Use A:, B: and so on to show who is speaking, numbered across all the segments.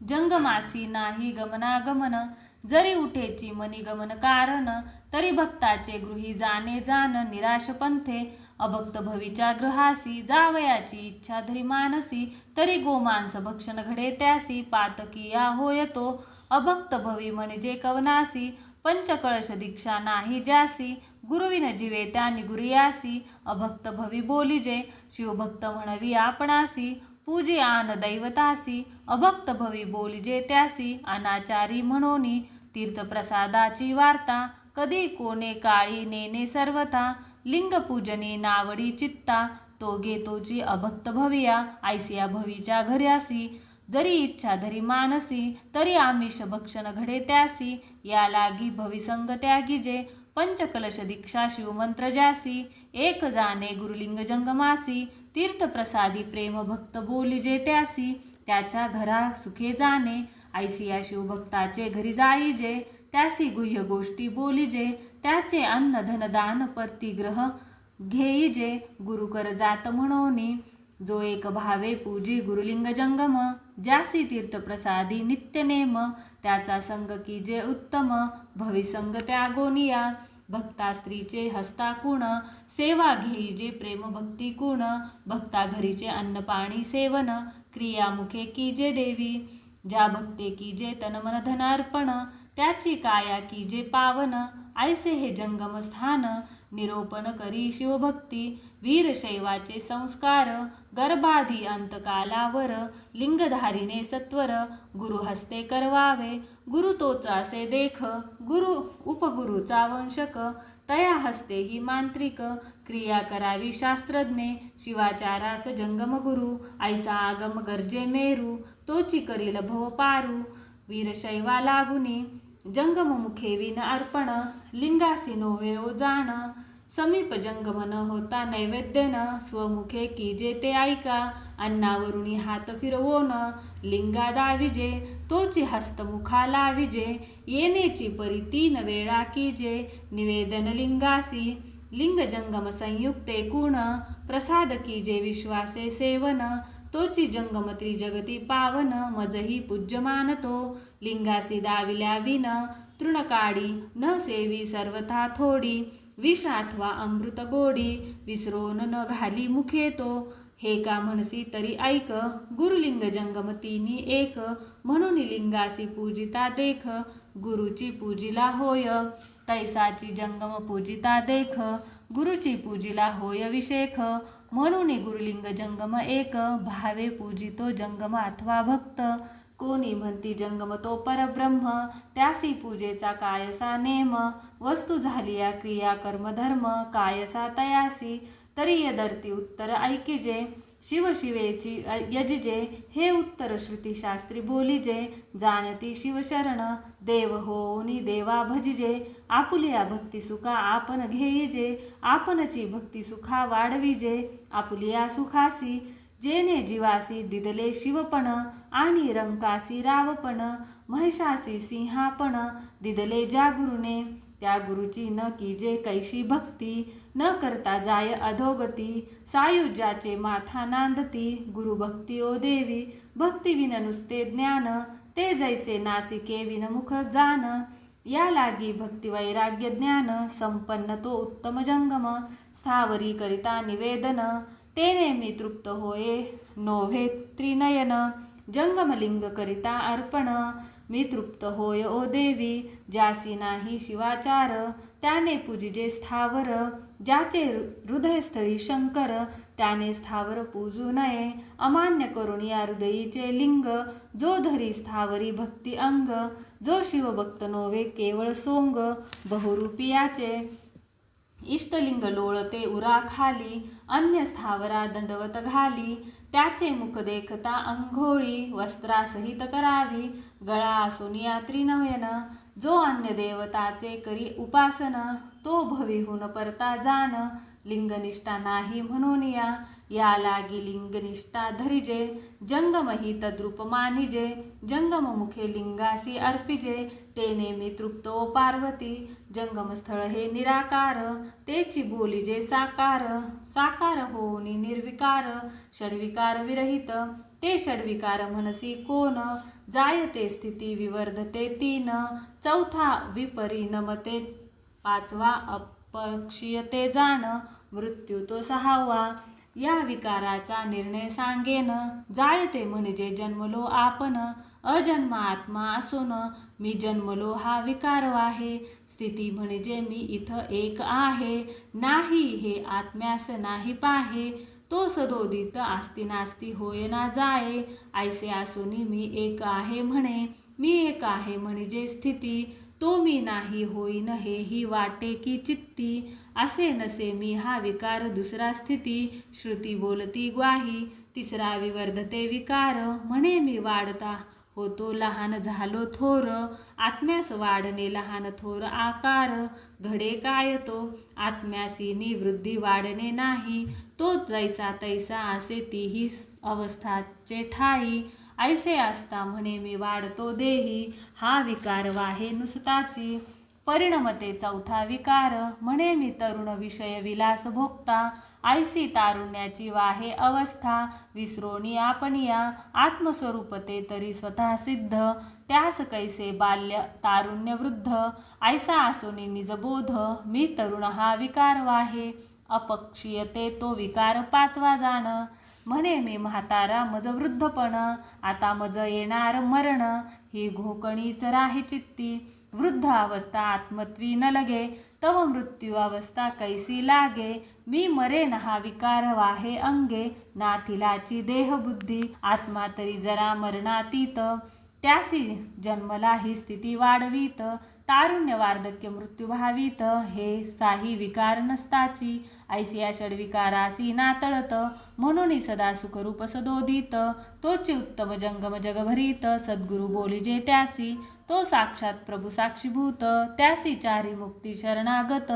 A: जंगमासी नाही गमनागमन. जरी उठेची मनी गमन कारण तरी भक्ताचे गृही जाणे जाण निराश पंथे अभक्त भवीच्या ग्रहासी जावयाची इच्छा धरी मानसी. तरी गोमांस भक्षण घडे त्यासी पातकिया होय तो अभक्त भवी म्हणजे कवनासी पंचकळश दीक्षा नाही ज्यासी. गुरुविन जीवे त्या निगुरियासी. अभक्त भवी बोलिजे शिवभक्त म्हणवी आपणासी. पूजी आन दैवतासी अभक्त भवी बोलिजे त्यासी अनाचारी म्हणोनी तीर्थप्रसादाची वार्ता कधी कोणे काळी नेने सर्वथा लिंग पूजनी नावडी चित्ता तो घेतोची अभक्त भविया आयसिया भवीच्या घर्यासी जरी इच्छा धरी मानसी तरी आमिष भक्षण घडे त्यासी या लागी भविसंग त्यागीजे पंचकलश दीक्षा शिवमंत्र ज्यासी एक जाणे गुरुलिंग जंगमासी तीर्थप्रसादी प्रेम भक्त बोलिजे त्यासी त्याच्या घरा सुखे जाणे आयसिया शिवभक्ताचे घरी जाईजे त्यासी गुह्य गोष्टी बोलिजे त्याचे अन्न धनदान प्रतिग्रह घेईजे गुरुकर जात म्हणोनी जो एक भावे पूजी गुरुलिंग जंगम ज्यासी तीर्थप्रसादी नित्यनेम त्याचा संग की जे उत्तम भविसंग त्यागोनिया भक्ता स्त्रीचे हस्ता कुण सेवा घेई जे प्रेम भक्ती कुण भक्ता घरीचे अन्न पाणी सेवन क्रियामुखे की जे देवी ज्या भक्ते की जे तन मन धनार्पण त्याची काया की जे पावन ऐसे हे जंगम स्थान निरोपण करी शिवभक्ती वीरशैवाचे संस्कार गर्भाधी अंतकालावर लिंगधारीने सत्वर गुरुहस्ते करवावे गुरु तोचासे देख गुरु उपगुरुचा वंशक तया हस्ते ही मांत्रिक क्रिया करावी शास्त्रज्ञे शिवाचारास जंगम गुरु ऐसा आगम गरजे मेरू तोची करील भव पारू वीरशैवा लागुनी जंगम मुखे विन अर्पण लिंगासी नोवे ओ जाण समीप जंगमन न होता नैवेद्यन स्वमुखे की जे ते ऐका. अन्नावरुणी हात फिरवोन लिंगा दाविजे तोची हस्तमुखाला विजे येनेची परी तीन वेळा कीजे निवेदन लिंगासी. लिंग जंगम संयुक्ते कुण प्रसाद कीजे विश्वासे सेवन. तोची जंगम त्रिजगती पावन मजही पूज्यमान तो लिंगासी दाविल्या विन तृणकाडी न सेवी सर्वथा थोडी. विष अथवा अमृत गोडी विसरून न घाली मुखे तो. हे का म्हणसी तरी ऐक गुरुलिंग जंगम तिनी एक. म्हणून लिंगासी पूजिता देख गुरुची पूजिला होय. तैसाची जंगम पूजिता देख गुरुची पूजिला होय विशेख म्हणून गुरुलिंग जंगम एक भावे पूजितो जंगम अथवा भक्त. कोणी म्हणती जंगम तो परब्रह्म त्यासी पूजेचा कायसा नेम. वस्तू झाली या क्रिया कर्मधर्म कायसा तयासी. तरी यदर्ती उत्तर ऐकिजे शिवशिवेची यजिजे. हे उत्तर श्रुतीशास्त्री बोलिजे जाणती शिवशरण देव होनी देवा भजिजे. आपुलिया भक्ती सुखा आपण घेईजे. आपणची भक्ती सुखा वाढविजे. आपुलिया सुखासी. जेने जीवासी दिदले शिवपण आणि रंकासी रावपण महिषासी सिंहापण दिदले ज्या गुरुने त्या गुरुची न कीजे कैशी भक्ती न करता जाय अधोगती सायुज्याचे माथा नांदती गुरुभक्ती ओ देवी भक्ती विन नुसते ज्ञान ते जैसे नासिके विनमुख जान या लागी भक्ती वैराग्य ज्ञान संपन्न तो उत्तम जंगम स्थावरी करिता निवेदन तेने मी तृप्त होये. नोव्हे त्रिनयन जंगमलिंग करिता अर्पण. मी तृप्त होय ओ देवी ज्यासी नाही शिवाचार त्याने पूजिजे स्थावर. ज्याचे हृदयस्थळी शंकर त्याने स्थावर पूजू नये. अमान्य करून या हृदयीचे लिंग जो धरी स्थावरी भक्ती अंग जो शिवभक्त नोवे केवळ सोंग बहुरूपियाचे इष्टलिंग लोळते उरा खाली अन्य स्थावरा दंडवत घाली त्याचे मुख देखता अंघोळी वस्त्रासहित करावी गळा असून या त्रिनयन जो अन्य देवताचे करी उपासन तो भविहून परता जाण लिंगनिष्ठा नाही म्हणून या. या लागी लिंगनिष्ठा धरिजे जंगमही तद्रूप मानिजे जंगम मुखे लिंगासी अर्पिजे ते नेहमी तृप्तो पार्वती जंगमस्थळ हे निराकार तेची बोलिजे साकार साकार होऊनी निर्विकार षडविकार विरहित ते षडविकार मनसी कोण जायते स्थिती विवर्धते तीन चौथा विपरिणमते पाचवा पक्षीय ते जाणं मृत्यू तो सहावा. या विकाराचा निर्णय सांगेन. जायते म्हणजे जन्मलो आपण अजन्म आत्मा असून मी जन्मलो हा विकार आहे. स्थिती म्हणजे मी इथं एक आहे नाही हे आत्म्यास नाही पाहे. तो सदोदित आस्ती नास्ती होय ना जाये. ऐसे असूनी मी एक आहे म्हणे मी एक आहे म्हणजे स्थिती. तो मी नाही होईन हे ही वाटे की चित्ती. असे नसे मी हा विकार दुसरा स्थिती. श्रुती बोलती ग्वाही तिसरा विवर्धते विकार. म्हणे मी वाढता होतो लहान झालो थोर. आत्म्यास वाढणे लहान थोर आकार. घडे काय तो? आत्म्यासी निवृद्धी वाढणे नाही. तो जैसा तैसा असे तीही अवस्थाचे ठाई. ऐसे असता म्हणे मी वाढतो देही. हा विकार वाहे नुसताची. परिणमते चौथा विकार म्हणे मी तरुण विषय विलास भोगता. ऐसी तारुण्याची वाहे अवस्था. विसरोणी आपण या आत्मस्वरूपते तरी स्वतः सिद्ध. त्यास कैसे बाल्य तारुण्य वृद्ध. ऐसा असोनी निजबोध मी तरुण हा विकार वाहे. अपक्षीयते तो विकार पाचवा जाण. म्हणे मी म्हातारा मज वृद्धपण आता मज येणार मरण ही घोकणीच राहे चित्ती. वृद्ध अवस्था आत्मत्वी न लगे तव मृत्यू अवस्था कैसी लागे. मी मरे हा विकार वाहे अंगे नाथिलाची देहबुद्धी आत्मा तरी जरा मरणातीत. त्यासी जन्मला ही स्थिती वाढवीत. तारुण्य वार्धक्य मृत्यू भावित. हे साही विकार नसताची. ऐसिया षडविकारासी नातळत. म्हणून सदा सुखरूप सदोदित. तोची उत्तम जंगम जगभरीत. सद्गुरु बोलिजे त्यासी. तो साक्षात प्रभू साक्षीभूत. त्यासी चारी मुक्ती शरणागत.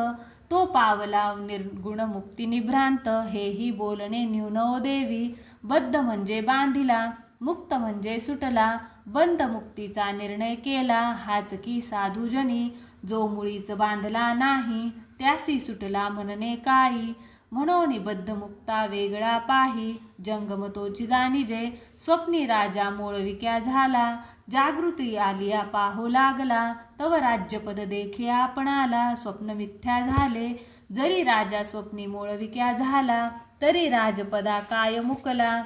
A: तो पावला निर्गुण मुक्ती निभ्रांत. हेही बोलणे न्यूनो देवी. बद्ध म्हणजे बांधिला. मुक्त म्हणजे सुटला. बंद मुक्तीचा निर्णय केला. हाच की साधुजनी. जो मुळीच बांधला नाही त्यासी सुटला म्हणणे काही. म्हणून बद्धमुक्ता वेगळा पाही. जंगमतोची जाणीजे. स्वप्नी राजा मोळविक्या झाला. जागृती आलिया पाहू लागला. तव राज्यपद देखे आपणाला. स्वप्न मिथ्या झाले. जरी राजा स्वप्नी मोळविक्या झाला तरी राजपदा काय मुकला?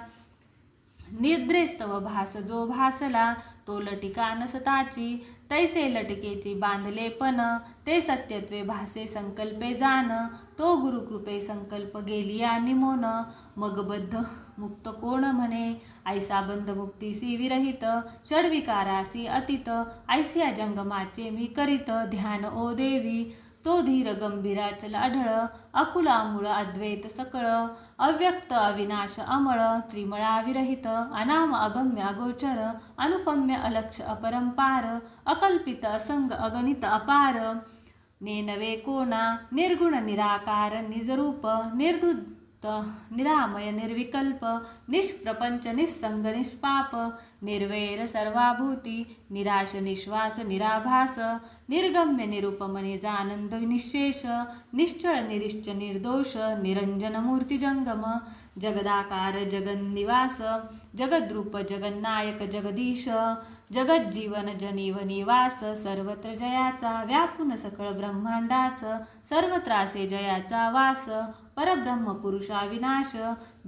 A: निद्रेस्तव भास जो भासला तो लटिका नसताची. तैसे लटकेची बांधले पण ते सत्यत्वे भासे संकल्पे जाण. तो गुरुकृपे संकल्प गेली आणि निमोन मग बद्ध मुक्त कोण म्हणे? ऐसा बंध मुक्तीसी विरहित षडविकारासी अतीत. ऐसिया जंगमाचे मी करीत ध्यान ओ देवी. तो धीर गंभीराचल आढळ अकुलामूळ अद्वैत सकळ. अव्यक्त अविनाश अमळ त्रिमळाविरहित अनाम अगम्य अगोचर अनुपम्य अलक्ष अपरंपार अकल्पित असंग अगणित अपार. नेनवे कोणा निर्गुण निराकार निजरूप निर्धुत निरामय निर्विकल्प निष्प्रपंच निस्संग निष्पाप निर्वैर सर्वाभूती निराश निश्वास निराभास निर्गम्य निरुपम आनंद निशेष निश्चळ निरिश्च निर्दोष निरंजन मूर्ती जंगम जगदाकार जगन्निवास जगद्रूप जगन्नायक जगदीश जगज्जीवन जनीव निवास सर्वत्र जयाचा व्यापून सकळ ब्रह्मांडास सर्वत्रासे जयाचा वास परब्रह्म पुरुषा विनाश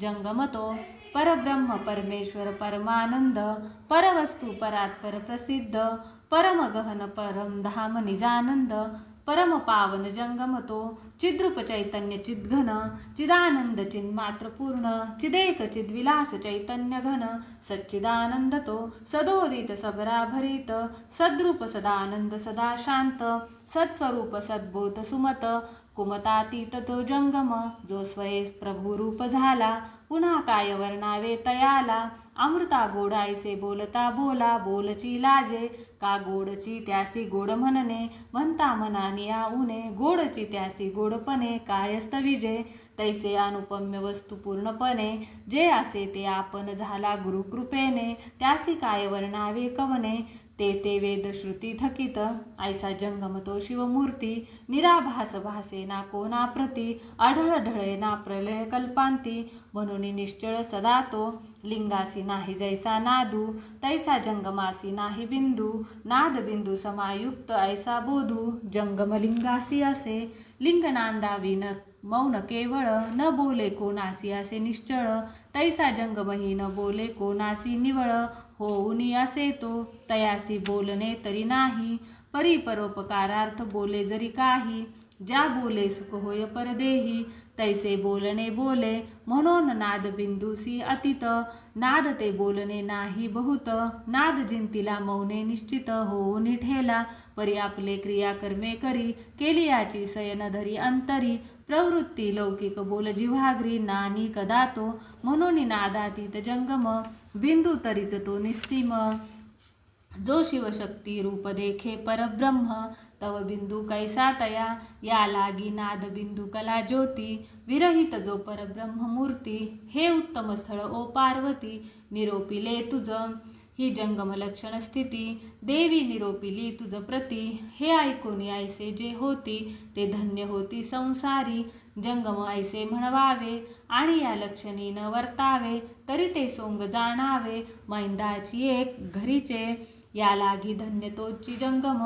A: जंगमतो परब्रह्म परमेश्वर परमानंद परवस्तू परात्पर प्रसिद्ध परमगहन परम धाम निजानंद परम पावन जंगमतो चिद्रूप चैतन्य चिद्घन चिदानंद चिन्मात्र पूर्ण चिदेक चिद्विलास चैतन्य घन सच्चिदानंद तो सदोदित सबराभरित सद्रूप सदानंद सदा शांत सत्स्वरूप सद्बोध सुमत कुमतातीत तो जंगम जो स्वये प्रभुरूप झाला पुन्हा काय वर्णावे तयाला अमृता गोडायसे बोलता बोला बोलची लाजे का गोडची त्यासी गोड म्हणणे? म्हणता मनानी उणे गोडची त्यासी गोडपणे कायस्त विजे तैसे अनुपम्य वस्तू पूर्णपणे जे असे ते आपण झाला गुरुकृपेने त्यासी काय वर्णावे कवने? ते ते वेद श्रुती थकित ऐसा जंगम तो शिवमूर्ती निराभास भासे ना कोणा प्रती आढळ ढळे ना प्रलय कल्पांती म्हणून निश्चळ सदा तो लिंगासी नाही जैसा नादू तैसा जंगमासी नाही बिंदू नाद बिंदू समायुक्त ऐसा बोधू जंगमलिंगासी असे लिंग नांदावी मौन केवळ न बोले कोणासी असे निश्चळ तैसा जंगमही न बोले कोणासी निवळ होऊनी असे तो तयासी बोलणे तरी नाही. परी परोपकारार्थ बोले जरी काही ज्या बोले सुख होय परदेही. तैसे बोलणे बोले म्हणून नाद बिंदूसी अतित. नाद ते बोलणे नाही बहुत. नाद जिंतीला मौने निश्चित होऊन ठेला. परी आपले क्रिया कर्मे करी केली याची सयन धरी अंतरी. प्रवृत्ती लौकिक बोल जिव्हाग्री नानी कदातो म्हणून नादातीत जंगम बिंदू तरीच तो निस्सीम. जो शिवशक्ती रूप देखे परब्रह्म तव बिंदू कैसा तया? या लागी नाद बिंदू कला ज्योती विरहित जो परब्रह्म मूर्ती हे उत्तम स्थळ ओ पार्वती निरोपिले तुझ. ही जंगम लक्षण स्थिती देवी निरोपिली तुझ प्रती हे ऐकून ऐसे जे होती ते धन्य होती संसारी जंगम ऐसे म्हणवावे आणि या लक्षणी न वर्तावे तरी ते सोंग जाणावे मैंदाची एक घरीचे या लागी धन्य तोची जंगम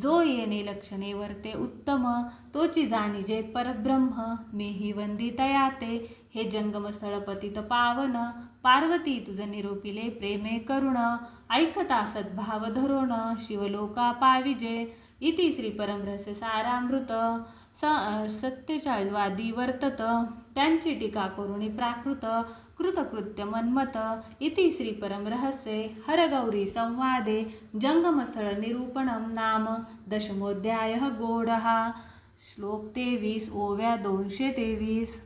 A: जो येणे लक्षणे वर्ते उत्तम तोची जाणीजे परब्रह्म मीही वंदितया ते हे जंगम स्थळ पावन पार्वती तुझ निरूपिले प्रेमे करुण ऐकता सद्भाव धरुण शिवलोका पाविजे. इति श्रीपरमरस्य सारामृत स सत्तेचाळीसवादी वर्तत. त्यांची टीका करुणी प्राकृत कृतकृत्य मन्मत इति श्री परमरहस्ये हरगौरी संवादे जंगमस्थळ नाम दशमोध्याय गोडहा श्लोक तेवीस ओव्या दोनशे तेवीस.